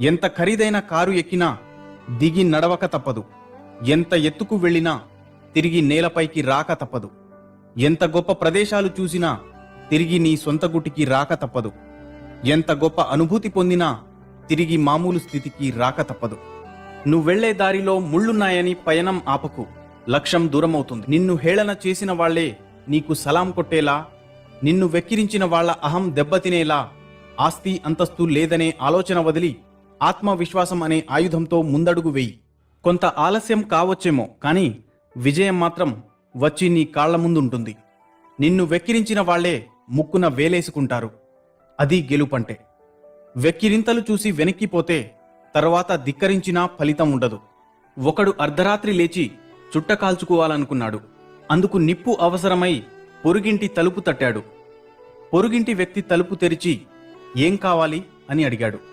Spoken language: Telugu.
ఎంత ఖరీదైన కారు ఎక్కినా దిగి నడవక తప్పదు. ఎంత ఎత్తుకు వెళ్ళినా తిరిగి నేలపైకి రాక తప్పదు. ఎంత గొప్ప ప్రదేశాలు చూసినా తిరిగి నీ సొంత గుటికి రాక తప్పదు. ఎంత గొప్ప అనుభూతి పొందినా తిరిగి మామూలు స్థితికి రాక తప్పదు. నువ్వెళ్ళే దారిలో ముళ్ళున్నాయని పయనం ఆపకు. లక్ష్యం దూరమవుతుంది. నిన్ను హేళన చేసిన వాళ్ళే నీకు సలాం కొట్టేలా నిన్ను వెక్కిరించిన వాళ్ళ అహం దెబ్బతినేలా ఆస్తి అంతస్తు లేదనే ఆలోచన వదిలి ఆత్మవిశ్వాసం అనే ఆయుధంతో ముందడుగు వెయ్యి కొంత ఆలస్యం కావచ్చేమో కానీ విజయం మాత్రం వచ్చి నీ కాళ్ళ ముందుంటుంది. నిన్ను వెక్కిరించిన వాళ్ళే ముక్కున వేలేసుకుంటారు. అది గెలుపంటే. వెక్కిరింతలు చూసి వెనక్కిపోతే తర్వాత ధిక్కరించినా ఫలితం ఉండదు. ఒకడు అర్ధరాత్రి లేచి చుట్ట కాల్చుకోవాలనుకున్నాడు. అందుకు నిప్పు అవసరమై పొరుగింటి తలుపు తట్టాడు. పొరుగింటి వ్యక్తి తలుపు తెరిచి ఏం కావాలి? అని అడిగాడు.